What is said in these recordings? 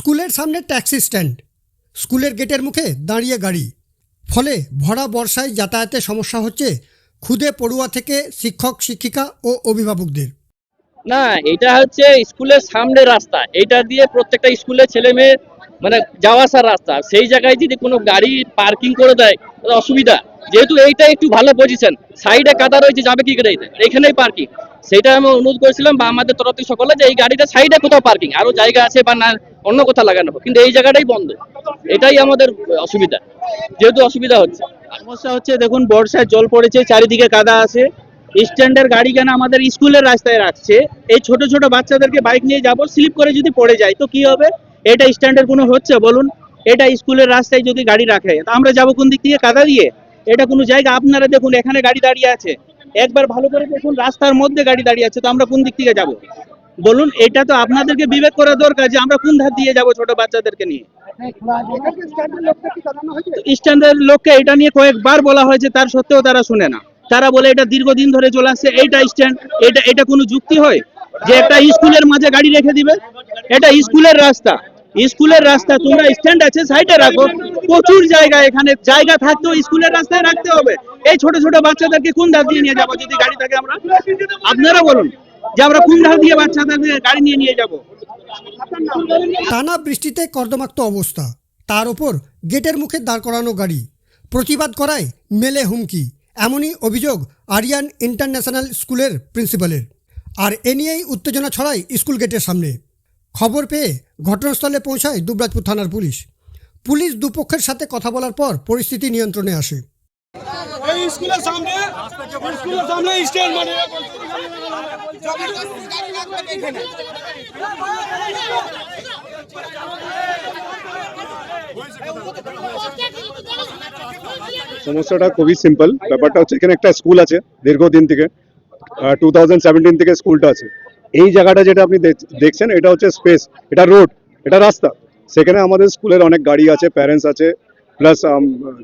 স্কুলের সামনে taxi stand. স্কুলের গেটের মুখে দাঁড়িয়ে গাড়ি। ফলে ভরা বর্ষায় যাতায়াতে সমস্যা হচ্ছে খুদে পড়ুয়া থেকে শিক্ষক, শিক্ষিকা ও অভিভাবকদের। না, এটা হচ্ছে স্কুলের সামনে রাস্তা। এটা দিয়ে প্রত্যেকটা স্কুলের ছেলে মেয়ে মানে যাওয়া আসার রাস্তা। সেই জায়গায় যদি কোনো গাড়ি পার্কিং করে দেয় অসুবিধা। যেহেতু এইটা একটু ভালো পজিশন সাইডে কাদা রয়েছে, যাবে কি করে? এখানেই পার্কিং সেটা আমি অনুরোধ করেছিলাম বা আমাদের তরফ থেকে সকলে যে এই গাড়িটা সাইডে কোথাও পার্কিং আরও জায়গা আছে বা না অন্য কোথাও লাগানো কিন্তু এই জায়গাটাই বন্ধ। এটাই আমাদের অসুবিধা। যেহেতু অসুবিধা হচ্ছে। সমস্যা হচ্ছে, দেখুন, বর্ষায় জল পড়েছে, চারিদিকে কাদা আছে। স্ট্যান্ডের গাড়ি কেন আমাদের স্কুলের রাস্তায় রাখছে? এই ছোট ছোট বাচ্চাদেরকে বাইক নিয়ে যাব স্লিপ করে যদি পড়ে যায়, তো কি হবে? এটা স্ট্যান্ডের কোনো হচ্ছে? বলুন, এটা স্কুলের রাস্তায় যদি গাড়ি রাখে, তা আমরা যাব কোন দিক থেকে কাদা দিয়ে? এটা কোনো জায়গা? আপনারা দেখুন, এখানে গাড়ি দাঁড়িয়ে আছে। একবার ভালো করে দেখুন, রাস্তার মধ্যে গাড়ি দাঁড়িয়ে আছে, তো আমরা কোন দিক থেকে যাব? বলুন, এটা তো আপনাদেরকে বিবেক করা দরকার যে আমরা কোন ধার দিয়ে যাব ছোট বাচ্চাদেরকে নিয়ে। স্ট্যান্ডের লোককে এটা নিয়ে কয়েকবার বলা হয়েছে তার সত্ত্বেও তারা শুনে না। তারা বলে এটা দীর্ঘদিন ধরে চলে আসছে এইটা স্ট্যান্ড, এটা এটা কোনো যুক্তি হয়? যে একটা স্কুলের মাঝে গাড়ি রেখে দিবে? এটা স্কুলের রাস্তা। স্কুলের রাস্তা, তোমরা স্ট্যান্ড আছে, সাইডে রাখো। প্রচুর জায়গা এখানে, জায়গা থাকতেও স্কুলের রাস্তায় রাখতে হবে। এই ছোট ছোট বাচ্চাদেরকে কোন ধার দিয়ে নিয়ে যাব যদি গাড়ি থাকে আমরা? আপনারা বলুন। যে আমরা কোন ধার দিয়ে বাচ্চাদেরকে গাড়ি নিয়ে নিয়ে যাব। টানা বৃষ্টিতে কর্দমাক্ত অবস্থা। তার ওপর গেটের মুখে দাঁড় করানো গাড়ি। প্রতিবাদ করায় মেলে হুমকি। এমনই অভিযোগ আরিয়ান ইন্টারন্যাশনাল স্কুলের প্রিন্সিপালের। আর এ নিয়েই উত্তেজনা ছড়ায় স্কুল গেটের সামনে। খবর পেয়ে ঘটনাস্থলে পৌঁছায় দুবরাজপুর থানার পুলিশ। পুলিশ দুপক্ষের সাথে কথা বলার পর পরিস্থিতি নিয়ন্ত্রণে আসে। স্কুলের সামনে স্কুলের সামনে স্ট্যান্ড মানে সমস্যাটা খুবই সিম্পল ব্যাপারটা হচ্ছে এখানে একটা স্কুল আছে দীর্ঘদিন থেকে টু থেকে স্কুলটা আছে। এই জায়গাটা যেটা আপনি দেখ- দেখছেন, এটা হচ্ছে স্পেস এটা রোড এটা রাস্তা। সেখানে আমাদের স্কুলের অনেক গাড়ি আছে প্যারেন্টস আছে প্লাস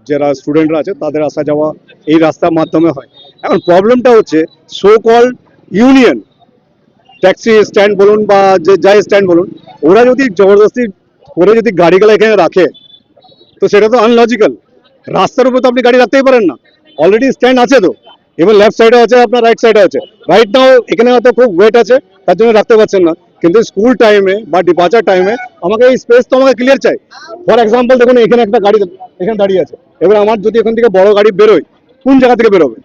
যারা স্টুডেন্টরা আছে, তাদের আসা যাওয়া এই রাস্তার মাধ্যমে হয়। এখন প্রবলেমটা হচ্ছে so call union. Taxi stand বলুন বা যে যাই স্ট্যান্ড বলুন, ওরা যদি জবরদস্তি করে যদি গাড়িগুলো এখানে রাখে, তো সেটা তো আনলজিক্যাল রাস্তার উপর তো আপনি গাড়ি রাখতেই পারেন না। অলরেডি স্ট্যান্ড আছে তো। এবার লেফট সাইডে আছে, আপনার রাইট সাইডে আছে। রাইট নাও এখানে হয়তো খুব ওয়েট আছে, তার জন্য রাখতে পারছেন না। কিন্তু স্কুল টাইমে বা ডিপার্চার টাইমে আমাকে এই স্পেস তো আমাকে ক্লিয়ার চাই। ফর এক্সাম্পল দেখুন, এখানে একটা গাড়ি, এখানে দাঁড়িয়ে আছে। এবার আমার যদি এখান থেকে বড় গাড়ি বেরোয়, কোন জায়গা থেকে বেরোবে?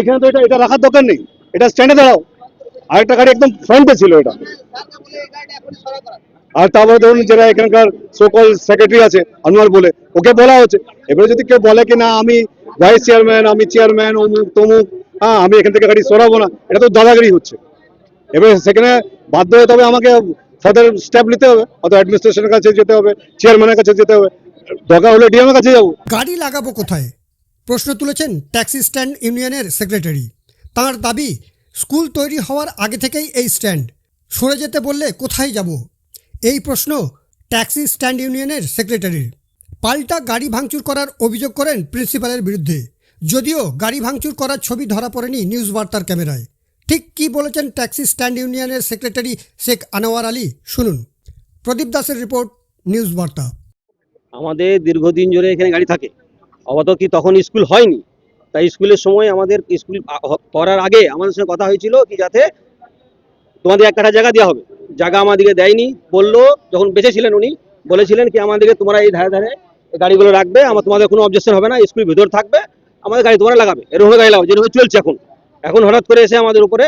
এখানে তো এটা এটা রাখার দরকার নেই। এটা স্ট্যান্ডে দাঁড়াও। আরেকটা গাড়ি একদম ফ্রন্টে ছিল এটা। আর তারপরে ধরুন যারা এখানকার সকল সেক্রেটারি আছে, আনোয়ার বলে, ওকে বলা হচ্ছে। এবারে যদি কেউ বলে কি না, আমি ভাইস চেয়ারম্যান আমি চেয়ারম্যান অমুক, তমুক হ্যাঁ আমি এখান থেকে গাড়ি সরাবো না, এটা তো দাদাগিরি হচ্ছে। এবারে সেখানে বাধ্য হতে হবে আমাকে ফার্দার স্টেপ নিতে হবে হয়তো অ্যাডমিনিস্ট্রেশনের কাছে যেতে হবে চেয়ারম্যানের কাছে যেতে হবে। দরকার হলে ডিএমের কাছে যাব। গাড়ি লাগাবো কোথায়? প্রশ্ন তুলেছেন ট্যাক্সি স্ট্যান্ড ইউনিয়নের সেক্রেটারি তাঁর দাবি, স্কুল তৈরি হওয়ার আগে থেকেই এই স্ট্যান্ড। সরে যেতে বললে কোথায় যাব? এই প্রশ্ন ট্যাক্সি স্ট্যান্ড ইউনিয়নের সেক্রেটারির। পাল্টা গাড়ি ভাঙচুর করার অভিযোগ করেন প্রিন্সিপালের বিরুদ্ধে। যদিও গাড়ি ভাঙচুর করার ছবি ধরা পড়েনি নিউজ বার্তার ক্যামেরায়। ঠিক কি বলেছেন ট্যাক্সি স্ট্যান্ড ইউনিয়নের সেক্রেটারি শেখ আনোয়ার আলী? শুনুন। প্রদীপ দাসের রিপোর্ট নিউজ বার্তা আমাদের দীর্ঘদিন ধরে এখানে গাড়ি থাকে। অবত কি তখন স্কুল হয়নি? তাই স্কুলের সময় আমাদের স্কুল করার আগে আমাদের সঙ্গে কথা হয়েছিল কি যাতে তোমাদের এক কাঠা জায়গা দেওয়া হবে। জায়গা আমাদেরকে দেয়নি বলল যখন বেঁচেছিলেন উনি বলেছিলেন কি আমাদেরকে তোমরা এই ধারে ধারে গাড়িগুলো রাখবে আমার তোমাদের কোনো অবজেকশন হবে না স্কুল ভিতর থাকবে আমাদের গাড়ি তোমরা লাগাবে। এরকম গাড়ি লাগাবে যেরকম চলছে এখন। এখন হঠাৎ করে এসে আমাদের উপরে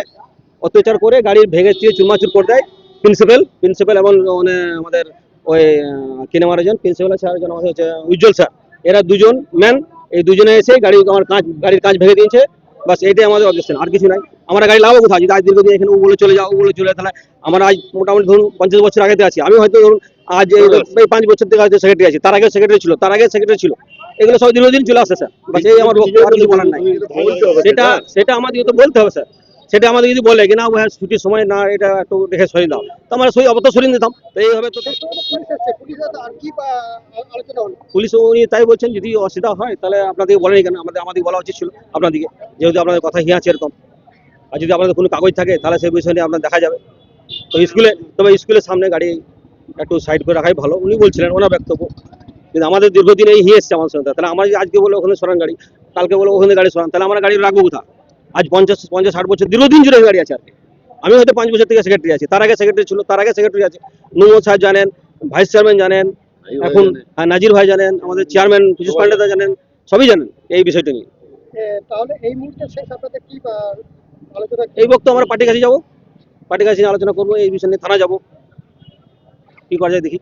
অত্যাচার করে গাড়ির ভেঙে চুয়ে চুরমাচুর করে দেয় প্রিন্সিপাল প্রিন্সিপাল এবং মানে আমাদের ওই আহ, কি নাম আরেকজন প্রিন্সিপাল স্যার আমাদের হচ্ছে উজ্জ্বল স্যার এরা দুজন ম্যান এই দুজনে এসে গাড়ি আমার কাঁচ গাড়ির কাঁচ ভেঙে দিয়েছে। বাস এটাই আমাদের অবজেকশন আর কিছু নাই। আমরা গাড়ি লাগাবো কোথায়? যদি আজ দীর্ঘদিন এখানে ও বলে চলে যাও ও বলে চলে তাহলে আমরা আজ মোটামুটি ধরুন পঞ্চাশ বছর আগে থেকে আছি। আমি হয়তো ধরুন আজ এই এই পাঁচ বছর থেকে হয়তো সেক্রেটারি আছি। তার আগে সেক্রেটারি ছিল তার আগে সেক্রেটারি ছিল। এগুলো সব দীর্ঘদিন চলে আসছে স্যার। বাস এই আমার আর কিছু বলার নাই। সেটা সেটা আমাদের তো বলতে হবে স্যার। সেটা আমাদের যদি বলে কি না ও হ্যাঁ ছুটির সময় না, এটা একটু দেখে সরিয়ে দাও। তো আমরা সই অবত সরিয়ে দিতাম তো এইভাবে তো পুলিশ উনি তাই বলছেন, যদি অসুবিধা হয়, তাহলে আপনাদেরকে বলেনি কেন? আমাদের আমাদের বলা উচিত ছিল আপনাদেরকে। যেহেতু আপনাদের কথা হিয়াছে এরকম। আর যদি আপনাদের কোনো কাগজ থাকে, তাহলে সেই বিষয় নিয়ে আপনার দেখা যাবে। তো স্কুলে তবে স্কুলের সামনে গাড়ি একটু সাইড করে রাখাই ভালো। উনি বলছিলেন, ওনার বক্তব্য। কিন্তু আমাদের দীর্ঘদিন এই হিয়ে এসছে আমার সঙ্গে। তাহলে আমার আজকে বলে ওখানে সরান গাড়ি। কালকে বলে ওখানে গাড়ি সরান। তাহলে আমরা গাড়ি রাখব কোথা আজ পঞ্চাশ পঞ্চাশ ষাট বছর দীর্ঘদিন জুড়ে এই গাড়ি আছে আর কি। আমি হয়তো পাঁচ বছর থেকে সেক্রেটারি আছি। তার আগে সেক্রেটারি ছিল তার আগে সেক্রেটারি আছে। নুমো স্যার জানেন ভাইস চেয়ারম্যান জানেন এখন হ্যাঁ, নাজির ভাই জানেন আমাদের চেয়ারম্যান পীযুষ পান্ডেদা জানেন সবই জানেন এই বিষয়টা নিয়ে। তাহলে এই মুহূর্তে শেষ আপনাদের কি আলোচনা এই বক্তব্য আমরা পার্টির কাছে যাব। পার্টির কাছে নিয়ে আলোচনা করব এই বিষয় নিয়ে থানা যাব। কি করা যায় দেখি।